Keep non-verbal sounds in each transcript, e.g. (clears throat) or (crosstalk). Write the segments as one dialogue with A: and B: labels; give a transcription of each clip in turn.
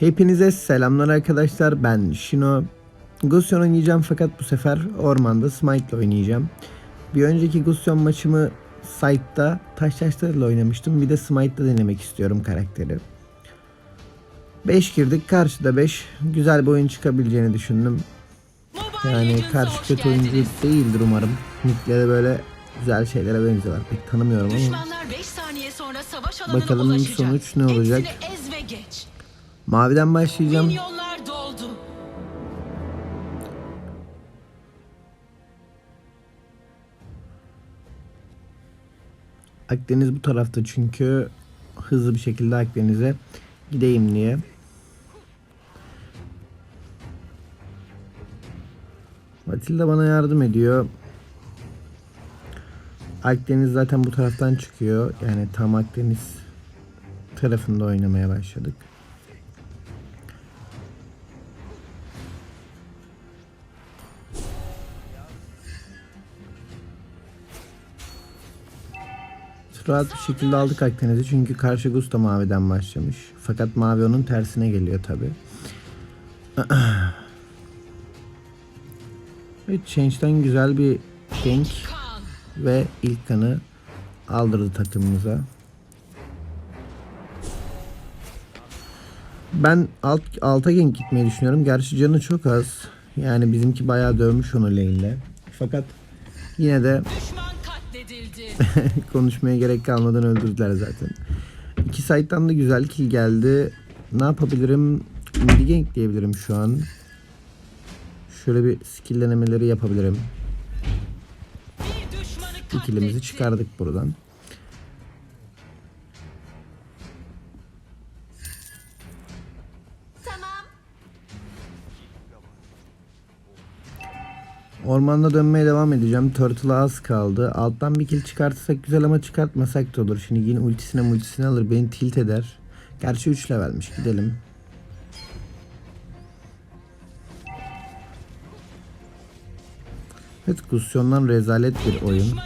A: Hepinize selamlar arkadaşlar. Ben Shino. Gusyon oynayacağım fakat bu sefer ormanda Smite ile oynayacağım. Bir önceki Gusyon maçımı site'da taş taşlarıyla oynamıştım. Bir de Smite'da denemek istiyorum karakteri. 5 girdik. Karşıda 5. Güzel bir oyun çıkabileceğini düşündüm. Yani karşı kötü oyuncu değildir umarım. Nick'leri böyle güzel şeylere benziyorlar. Pek tanımıyorum ama.
B: Düşmanlar 5 saniye sonra savaş alanına
A: Bakalım sonuç ne olacak?
B: Ez ve geç.
A: Maviden başlayacağım.
B: Milyonlar doldu.
A: Akdeniz bu tarafta çünkü hızlı bir şekilde Akdeniz'e gideyim diye. Matilda bana yardım ediyor. Akdeniz zaten bu taraftan çıkıyor. Yani tam Akdeniz tarafında oynamaya başladık. Rahat bir şekilde aldık Akdeniz'i çünkü karşı Gus da maviden başlamış. Fakat mavi onun tersine geliyor tabi. (clears throat) Evet Change'den güzel bir gank ve ilk kanı aldırdı takımımıza. Ben alt, alta gank gitmeyi düşünüyorum. Gerçi canı çok az. Yani bizimki bayağı dövmüş onu lane'le. Fakat yine de. (laughs) Konuşmaya gerek kalmadan öldürdüler zaten. İki site'dan da güzel kill geldi. Ne yapabilirim? Midi gank diyebilirim şu an. Şöyle bir skill denemeleri yapabilirim.
B: Katletti.
A: çıkardık buradan. Ormanda dönmeye devam edeceğim. Turtle'a az kaldı. Alttan bir kill çıkartırsak güzel ama çıkartmasak da olur. Şimdi yine ultisine multisine alır. Beni tilt eder. Gerçi 3 levelmiş. Gidelim. Evet Gusyon'dan rezalet bir oyun.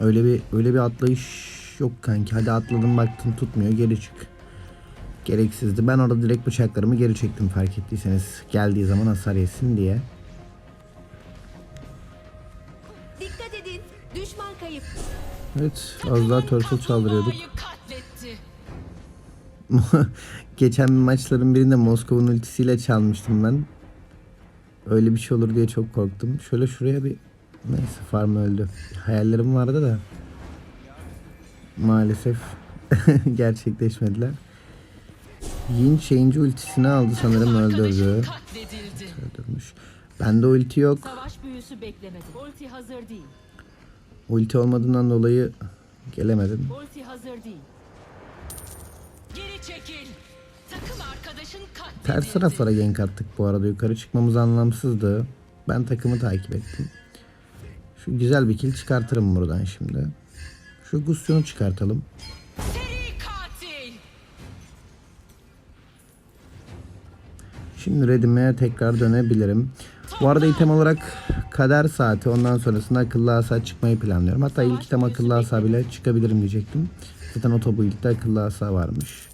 A: Öyle bir öyle bir atlayış yok kanki. Hadi atladım baktın tutmuyor geri çık. Gereksizdi. Ben orada direkt bıçaklarımı geri çektim fark ettiyseniz. Geldiği zaman hasar yesin diye. Evet az daha turtle çaldırıyorduk. (laughs) Geçen maçların birinde Moskova'nın ultisiyle çalmıştım ben. Öyle bir şey olur diye çok korktum. Şöyle şuraya bir neyse farm öldü. Hayallerim vardı da maalesef (laughs) gerçekleşmediler. Yin Change ultisini aldı sanırım öldürdü. Öldürmüş. Bende ulti yok.
C: Savaş büyüsü beklemedi. Ulti hazır değil.
A: Ulti olmadığından dolayı gelemedim.
C: Ulti hazır değil.
B: Geri çekil. Takım arkadaşın katledildi.
A: Ters taraflara gank attık bu arada. Yukarı çıkmamız anlamsızdı. Ben takımı takip ettim. Şu güzel bir kill çıkartırım buradan şimdi. Şu Gustyon'u çıkartalım. Şimdi Redim'e tekrar dönebilirim. Bu arada item olarak kader saati ondan sonrasında akıllı asa çıkmayı planlıyorum. Hatta ilk item akıllı asa bile çıkabilirim diyecektim. Zaten otobuild'de akıllı asa varmış.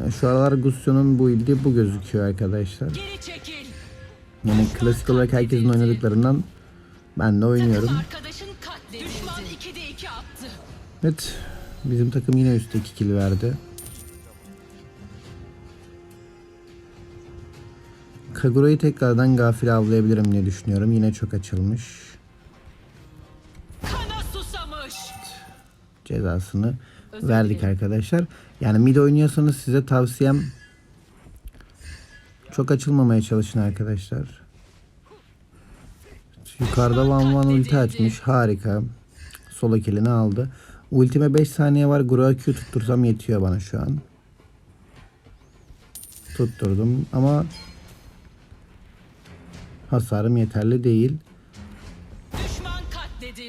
A: Yani şu aralar Gustyon'un bu ildi bu gözüküyor arkadaşlar. Yani klasik olarak herkesin oynadıklarından ben de oynuyorum.
B: Takım arkadaşın katledildi. Düşman 2'de 2 attı.
A: Evet. Bizim takım yine üstte 2 kill verdi. Kagura'yı tekrardan gafil avlayabilirim diye düşünüyorum. Yine çok açılmış. Cezasını verdik arkadaşlar. Yani mid oynuyorsanız size tavsiyem çok açılmamaya çalışın arkadaşlar. Yukarıda Van Van ulti açmış. Harika. Solo killini aldı. Ultime 5 saniye var. Gura Q tuttursam yetiyor bana şu an. Tutturdum ama hasarım yeterli değil.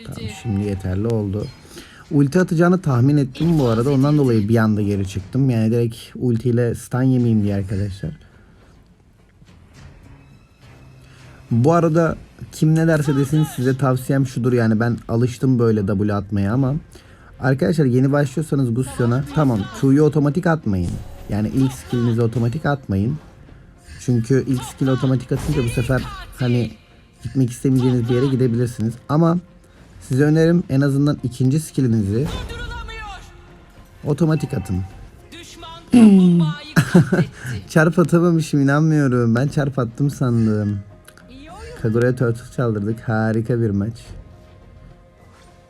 A: Tamam, şimdi yeterli oldu. Ulti atacağını tahmin ettim bu arada. Ondan dolayı bir anda geri çıktım. Yani direkt ultiyle stun yemeyeyim diye arkadaşlar. Bu arada kim ne derse desin size tavsiyem şudur yani ben alıştım böyle W atmaya ama arkadaşlar yeni başlıyorsanız Gusion'a tamam Q'yu otomatik atmayın. Yani ilk skillinizi otomatik atmayın. Çünkü ilk skill otomatik atınca bu sefer hani gitmek istemeyeceğiniz bir yere gidebilirsiniz. Ama size önerim en azından ikinci skillinizi otomatik atın. (laughs) Çarp atamamışım inanmıyorum. Ben çarp attım sandım. Kagura'ya turtle çaldırdık. Harika bir maç.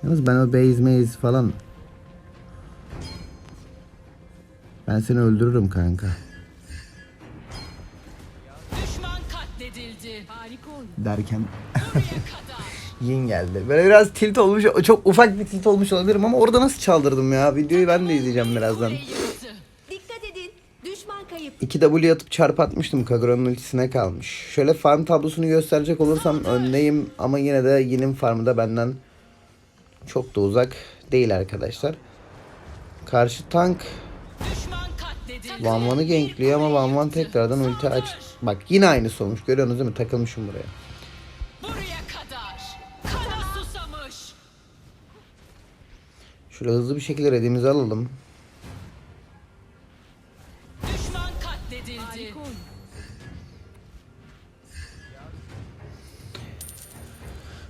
A: Yalnız ben o base maze falan ben seni öldürürüm kanka.
B: Katledildi.
C: Harika oyun.
A: Derken. (laughs) Yin geldi. Böyle biraz tilt olmuş. Çok ufak bir tilt olmuş olabilirim ama orada nasıl çaldırdım ya? Videoyu ben de izleyeceğim birazdan.
C: Dikkat edin. Düşman kayıp.
A: 2 W atıp çarp atmıştım. Kagura'nın ultisine kalmış. Şöyle farm tablosunu gösterecek olursam öndeyim ama yine de Yin'in farmı da benden çok da uzak değil arkadaşlar. Karşı tank. Van Van'ı gankliyor ama Van Van tekrardan ulti aç. Bak yine aynısı olmuş. Görüyorsunuz değil mi? Takılmışım buraya.
B: Buraya kadar. Kana susamış.
A: Şöyle hızlı bir şekilde redimizi alalım.
B: Düşman katledildi.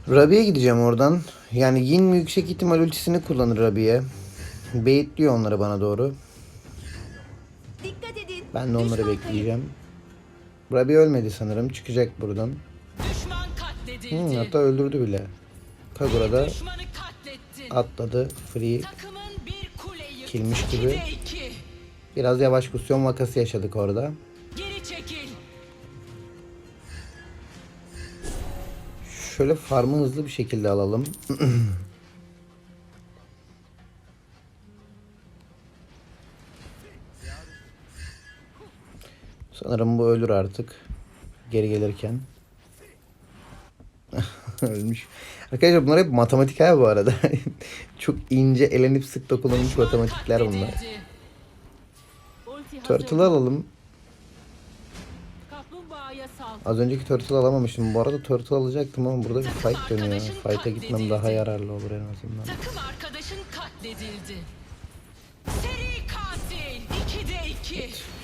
A: Rabi'ye gideceğim oradan. Yani Yin yüksek ihtimal ultisini kullanır Rabi'ye. Baitliyor onları bana doğru.
C: Dikkat edin.
A: Ben de onları
C: Düşman kayıp.
A: bekleyeceğim. Rabi ölmedi sanırım. Çıkacak buradan. Hmm, hatta öldürdü bile. Kagura da atladı. Free. Kilmiş gibi. Biraz yavaş kusyon vakası yaşadık orada. Şöyle farmı hızlı bir şekilde alalım. (clears throat) Sanırım bu ölür artık. Geri gelirken. (laughs) Ölmüş. Arkadaşlar bunlar hep matematik ha bu arada. (laughs) Çok ince elenip sık dokunulmuş matematikler bunlar. Turtle alalım. Az önceki turtle alamamıştım. Bu arada turtle alacaktım ama burada bir fight dönüyor. Fight'a gitmem daha yararlı olur en azından.
B: Takım arkadaşın katledildi.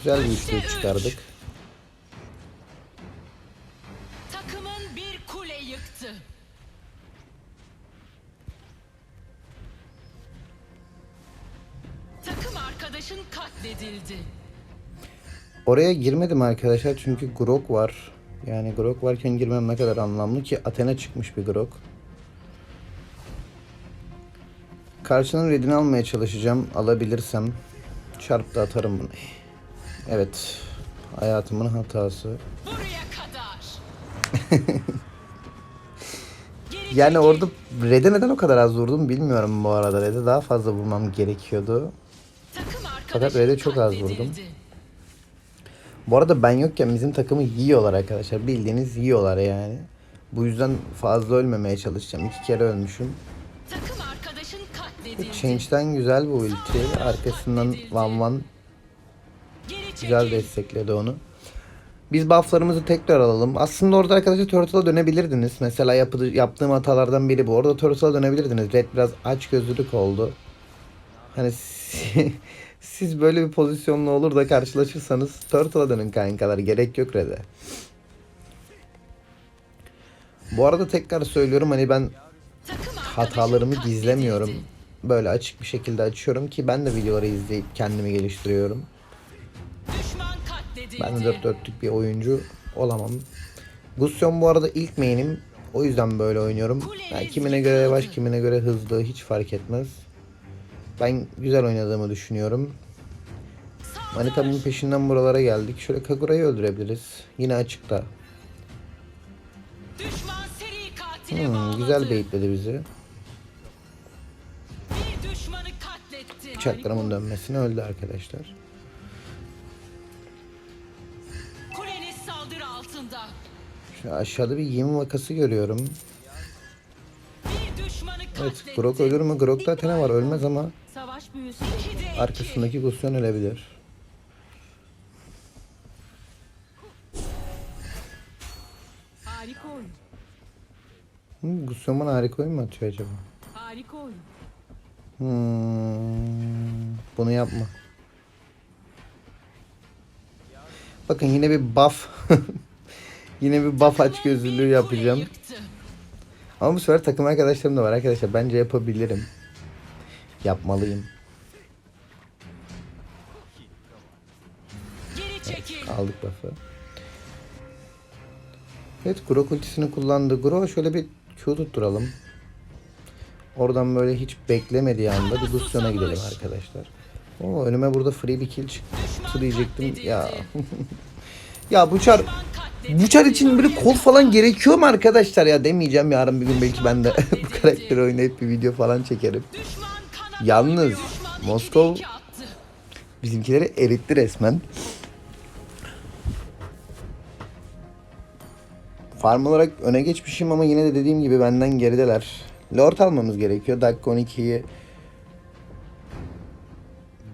A: Güzel bir
B: Üçte
A: üçlük
B: üç.
A: çıkardık.
B: Takımın bir kule yıktı. Takım arkadaşın katledildi.
A: Oraya girmedim arkadaşlar çünkü Grok var. Yani Grok varken girmem ne kadar anlamlı ki Athena çıkmış bir Grok. Karşının redini almaya çalışacağım. Alabilirsem. Çarp da atarım bunu. Evet. Hayatımın hatası. (laughs) Yani orada red'e neden o kadar az vurdum bilmiyorum bu arada. Red'e daha fazla vurmam gerekiyordu. Fakat öyle çok az vurdum. Bu arada ben yokken bizim takımı yiyorlar arkadaşlar. Bildiğiniz yiyorlar yani. Bu yüzden fazla ölmemeye çalışacağım. İki kere ölmüşüm.
B: Takım arkadaşın katledildi.
A: Change'den güzel bu ulti. Arkasından Van Van. Güzel destekledi onu. Biz bufflarımızı tekrar alalım. Aslında orada arkadaşlar Turtle'a dönebilirdiniz. Mesela yapı, yaptığım hatalardan biri bu. Orada Turtle'a dönebilirdiniz. Red biraz aç gözlülük oldu. Hani si- (laughs) siz böyle bir pozisyonla olur da karşılaşırsanız Turtle'a dönün kankalar. Gerek yok Red'e. Bu arada tekrar söylüyorum hani ben hatalarımı gizlemiyorum. Böyle açık bir şekilde açıyorum ki ben de videoları izleyip kendimi geliştiriyorum. Ben de dört dörtlük bir oyuncu olamam. Gusyon bu arada ilk main'im. O yüzden böyle oynuyorum. Yani kimine göre yavaş, kimine göre hızlı hiç fark etmez. Ben güzel oynadığımı düşünüyorum. Manitamın peşinden buralara geldik. Şöyle Kagura'yı öldürebiliriz. Yine açıkta. Hmm, güzel baitledi bizi. Çakramın dönmesine öldü arkadaşlar. Aşağıda bir yem vakası görüyorum. Evet. Grok ölür mü? Grok'ta Athena var ölmez ama arkasındaki Gusyon ölebilir.
C: Harika oyun.
A: Hmm, Gusyon bana harika oyun mu atıyor acaba?
C: Harika oyun.
A: Hmm, bunu yapma. Bakın yine bir buff. (laughs) yine bir buff aç gözlülüğü yapacağım. Ama bu sefer takım arkadaşlarım da var arkadaşlar. Bence yapabilirim. Yapmalıyım. Aldık buff'ı. Evet Grok ultisini kullandı. Grok'a şöyle bir Q tutturalım. Oradan böyle hiç beklemediği anda bir Lucian'a gidelim arkadaşlar. Oo, önüme burada free bir kill çıktı diyecektim. Ya. (laughs) ya bu çar çar için böyle kol falan gerekiyor mu arkadaşlar ya demeyeceğim yarın bir gün belki ben de (laughs) bu karakteri oynayıp bir video falan çekerim. Yalnız Moskov-. Bizimkileri eritti resmen. Farm olarak öne geçmişim ama yine de dediğim gibi benden gerideler. Lord almamız gerekiyor. Dakika 12'yi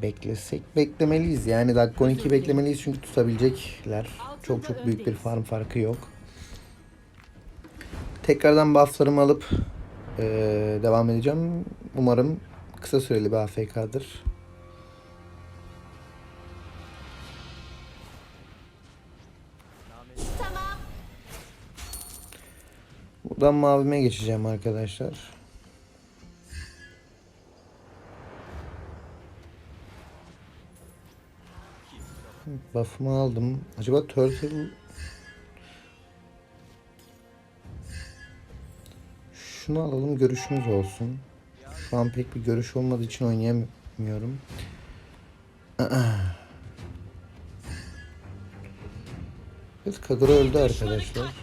A: beklesek beklemeliyiz. Yani dakika 12'yi beklemeliyiz çünkü tutabilecekler. Çok çok büyük bir farm farkı yok. Tekrardan bufflarımı alıp eee, devam edeceğim. Umarım kısa süreli bir AFK'dır. Buradan mavime geçeceğim arkadaşlar. Buff'ımı aldım. Acaba Turtle... Şunu alalım görüşümüz olsun. Şu an pek bir görüş olmadığı için oynayamıyorum. (clears throat) Evet Kagura öldü arkadaşlar.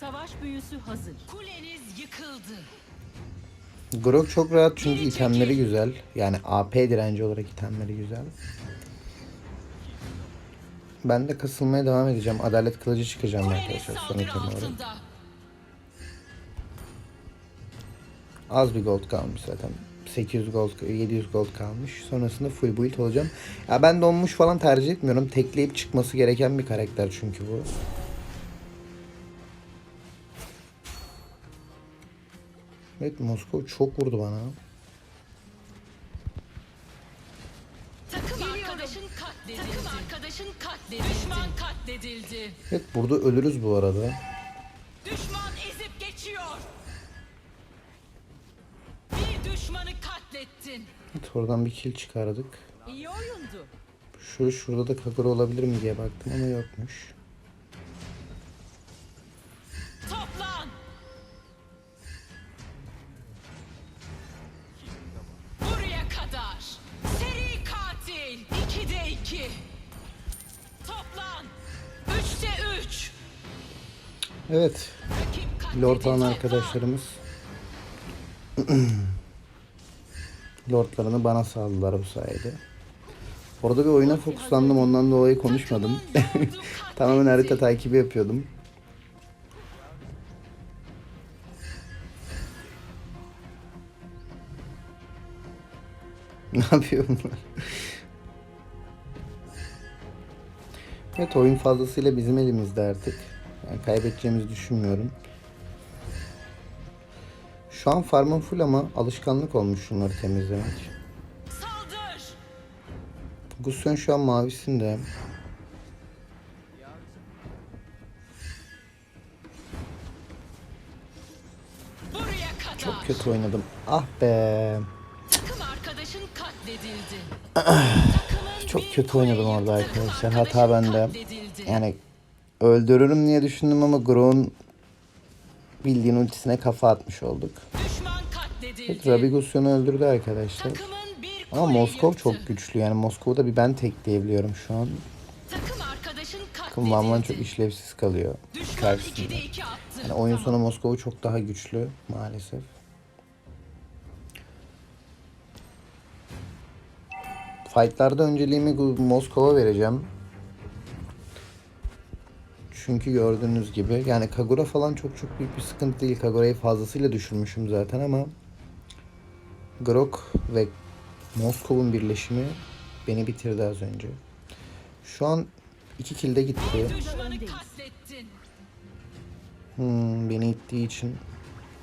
C: Savaş büyüsü hazır.
B: Kuleniz yıkıldı.
A: Grok çok rahat çünkü itemleri güzel. Yani AP direnci olarak itemleri güzel. Ben de kasılmaya devam edeceğim. Adalet kılıcı çıkacağım arkadaşlar son
B: saldırı
A: item olarak.
B: altında.
A: Az bir gold kalmış zaten. 800 gold, 700 gold kalmış. Sonrasında full build olacağım. Ya ben donmuş falan tercih etmiyorum. Tekleyip çıkması gereken bir karakter çünkü bu. Evet Moskova çok vurdu bana.
B: Düşman katledildi.
A: Evet burada ölürüz bu arada.
B: Düşman ezip geçiyor. Bir düşmanı katlettin.
A: Evet, oradan bir kill çıkardık.
C: İyi oyundu.
A: Şu şurada da Kagura olabilir mi diye baktım ama yokmuş. Olan arkadaşlarımız (clears throat) Lordlarını bana sağladılar bu sayede. Orada bir oyuna fokuslandım ondan dolayı konuşmadım. (laughs) Tamamen harita takibi yapıyordum. (laughs) ne yapıyor bunlar? evet oyun fazlasıyla bizim elimizde artık. Yani kaybedeceğimizi düşünmüyorum. Şu an farmım full ama alışkanlık olmuş şunları temizlemek. Gusyon şu an mavisinde. Çok kötü oynadım. Ah be. (clears throat) Çok kötü oynadım orada arkadaşlar. Hata bende. Yani öldürürüm diye düşündüm ama Gro'un bildiğin ultisine kafa atmış olduk. Evet, Rabi Gusyon'u öldürdü arkadaşlar. Ama Moskov çok güçlü. Yani Moskov'da bir ben tekleyebiliyorum şu an.
B: Takım
A: Van Van çok işlevsiz kalıyor karşısında.
B: 2'de 2 attı.
A: Yani oyun sonu Moskova çok daha güçlü maalesef. Fightlarda önceliğimi Moskova vereceğim. Çünkü gördüğünüz gibi yani Kagura falan çok çok büyük bir sıkıntı değil. Kagura'yı fazlasıyla düşürmüşüm zaten ama Grok ve Moskov'un birleşimi beni bitirdi az önce. Şu an iki kilde gitti. Hmm, beni ittiği için.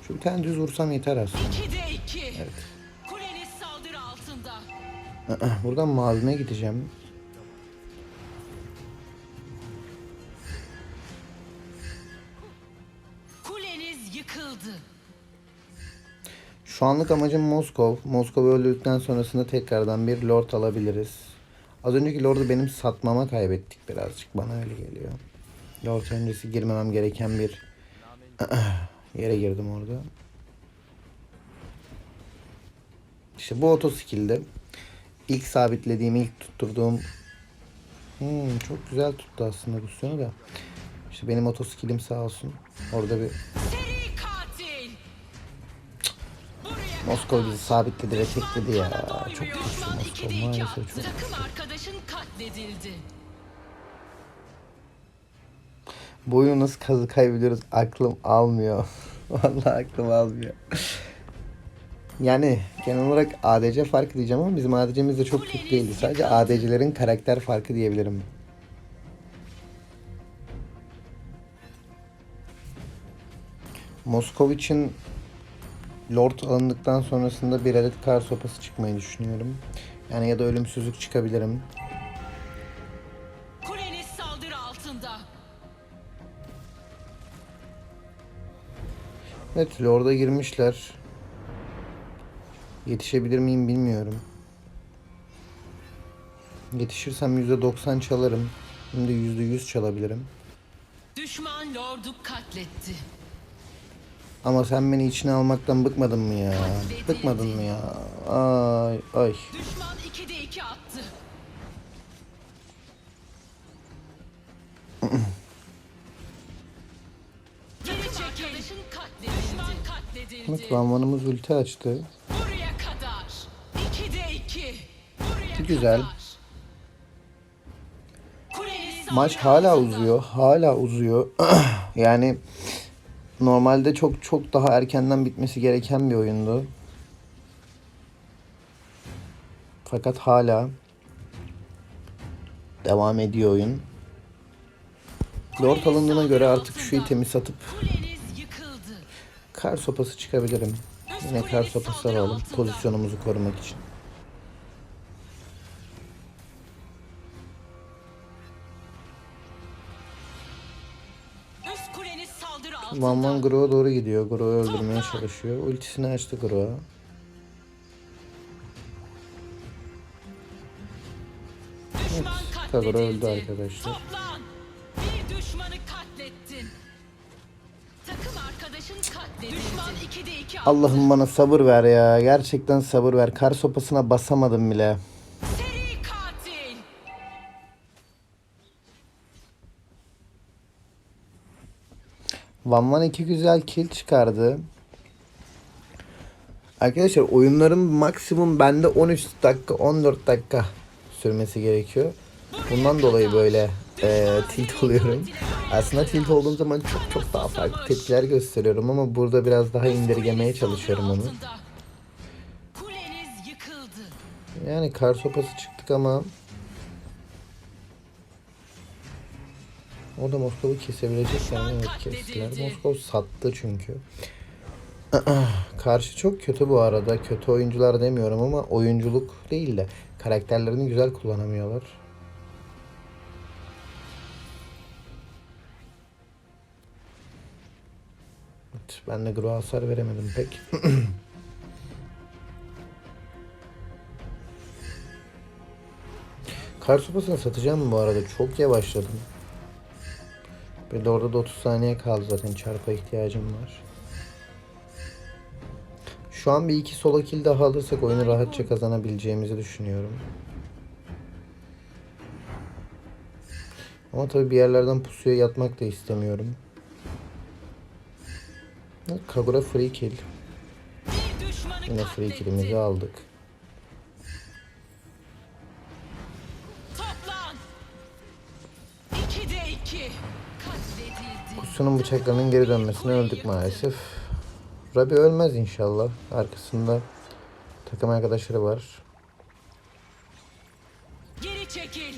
A: Şu bir tane düz vursam yeter aslında.
B: 2'de 2.
A: Evet. (clears throat) Buradan mavime gideceğim. Şu anlık amacım Moskov. Moskova öldürdükten sonrasında tekrardan bir lord alabiliriz. Az önceki lordu benim satmama kaybettik birazcık. Bana öyle geliyor. Lord öncesi girmemem gereken bir (clears throat) yere girdim orada. İşte bu oto skill'de ilk sabitlediğim, ilk tutturduğum Hmm, çok güzel tuttu aslında Rusyonu da. İşte benim oto skill'im sağ olsun. Orada bir Moskova bizi sabitledi ve tekledi ya. Çok güçlü Moskova.
B: 2'de 2
A: Maalesef çok
B: katledildi.
A: Bu oyunu nasıl kazı kaybediyoruz aklım almıyor. (laughs) Vallahi aklım almıyor. Yani genel olarak ADC farkı diyeceğim ama bizim ADC'miz de çok kötü değildi. Sadece ADC'lerin karakter farkı diyebilirim. Moskov için Lord alındıktan sonrasında bir adet kar sopası çıkmayı düşünüyorum. Yani ya da ölümsüzlük çıkabilirim.
B: Kuleniz saldırı altında.
A: Evet Lord'a girmişler. Yetişebilir miyim bilmiyorum. Yetişirsem %90 çalarım. Şimdi %100 çalabilirim.
B: Düşman lordu katletti.
A: Ama sen beni içine almaktan bıkmadın mı ya? Bıkmadın mı ya? Ay ay.
B: Düşman 2'de 2 attı.
A: Bak Vanvan'ımız ulti açtı.
B: Buraya kadar. 2'de 2. Buraya
A: Güzel.
B: kadar.
A: Maç hala uzuyor. Hala uzuyor. (clears throat) yani normalde çok çok daha erkenden bitmesi gereken bir oyundu. Fakat hala devam ediyor oyun. Lord alındığına göre artık şu itemi satıp kar sopası çıkabilirim. Yine kar sopası alalım pozisyonumuzu korumak için.
B: Altında.
A: Van Van Gro'a doğru gidiyor. Gro'yu öldürmeye çalışıyor. Ultisini açtı Gro'a.
B: Düşman
A: Kagura
B: katledildi.
A: öldü arkadaşlar.
B: Toplan. Bir düşmanı katlettin. Takım arkadaşın katledildi. Düşman 2'de 2 attı.
A: Allah'ım bana sabır ver ya. Gerçekten sabır ver. Kar sopasına basamadım bile. Van Van 2 güzel kill çıkardı. Arkadaşlar oyunların maksimum bende 13 dakika 14 dakika sürmesi gerekiyor. Bundan dolayı böyle e, tilt oluyorum. Aslında tilt olduğum zaman çok çok daha farklı tepkiler gösteriyorum ama burada biraz daha indirgemeye çalışıyorum onu. Yani kar sopası çıktık ama o da Moskova'yı kesebilecek yani evet kestiler. Moskova sattı çünkü. (clears throat) Karşı çok kötü bu arada. Kötü oyuncular demiyorum ama oyunculuk değil de karakterlerini güzel kullanamıyorlar. Evet, ben de Gro hasar veremedim pek. (clears throat) Kar sopasını satacağım bu arada. Çok yavaşladım. Bir de orada da 30 saniye kaldı zaten. Çarpa ihtiyacım var. Şu an bir iki solo kill daha alırsak oyunu rahatça kazanabileceğimizi düşünüyorum. Ama tabii bir yerlerden pusuya yatmak da istemiyorum. Kagura free kill. Yine free kill'imizi aldık. Kusunun bıçaklarının geri dönmesine öldük maalesef. Rabi ölmez inşallah. Arkasında takım arkadaşları var.
B: Geri çekil.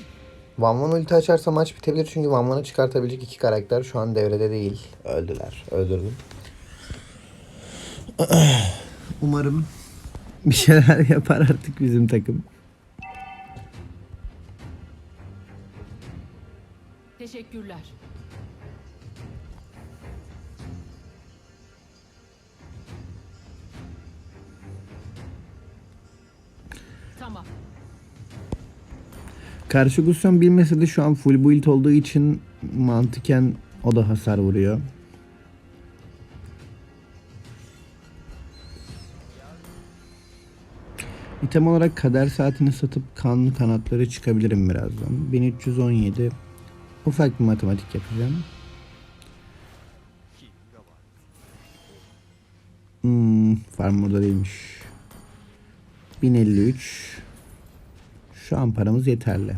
A: Van Van ulti açarsa maç bitebilir çünkü Van Van'ı çıkartabilecek iki karakter şu an devrede değil. Öldüler. Öldürdüm. (clears throat) Umarım bir şeyler (laughs) yapar artık bizim takım.
C: Teşekkürler.
A: Karşı Gusyon bilmese de şu an full build olduğu için mantıken o da hasar vuruyor. İtem olarak kader saatini satıp kanlı kanatları çıkabilirim birazdan. 1317 ufak bir matematik yapacağım. Hmm, farm burada değilmiş. 1053 şu an paramız yeterli.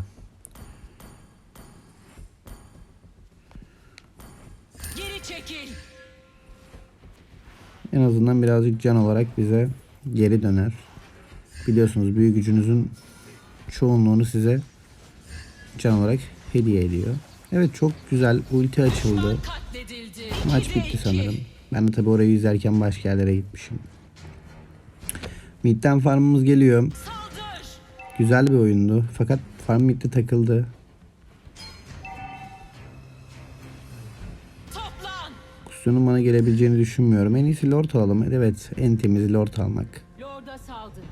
B: Geri çekil.
A: En azından birazcık can olarak bize geri döner. Biliyorsunuz büyük gücünüzün çoğunluğunu size can olarak hediye ediyor. Evet çok güzel ulti açıldı. Maç bitti sanırım. Ben de tabi orayı izlerken başka yerlere gitmişim. Mid'den farmımız geliyor. Güzel bir oyundu. Fakat farm mid'de takıldı. Kusyonun bana gelebileceğini düşünmüyorum. En iyisi lord alalım. Evet en temiz lord almak.
C: Lord'a saldır.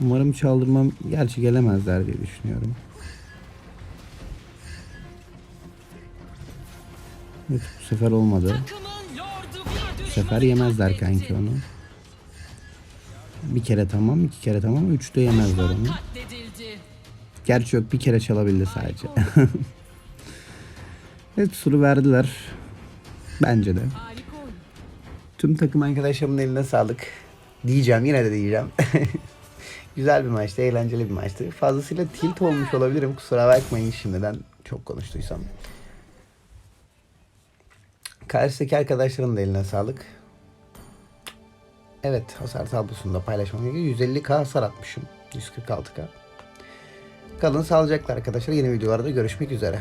A: Umarım çaldırmam gerçi gelemezler diye düşünüyorum. Evet bu sefer olmadı. Sefer yemezler kanki onu. Bir kere tamam, iki kere tamam, üçte yemezler onu. Gerçi yok bir kere çalabildi sadece. (laughs) evet suru verdiler. Bence de. Tüm takım arkadaşlarımın eline sağlık. Diyeceğim yine de diyeceğim. (laughs) Güzel bir maçtı, eğlenceli bir maçtı. Fazlasıyla tilt olmuş olabilirim. Kusura bakmayın şimdiden çok konuştuysam. Karşıdaki arkadaşlarımın da eline sağlık. Evet hasar tablosunda paylaşmam gerekiyor. 150k hasar atmışım. 146k. Kalın sağlıcakla arkadaşlar. Yeni videolarda görüşmek üzere.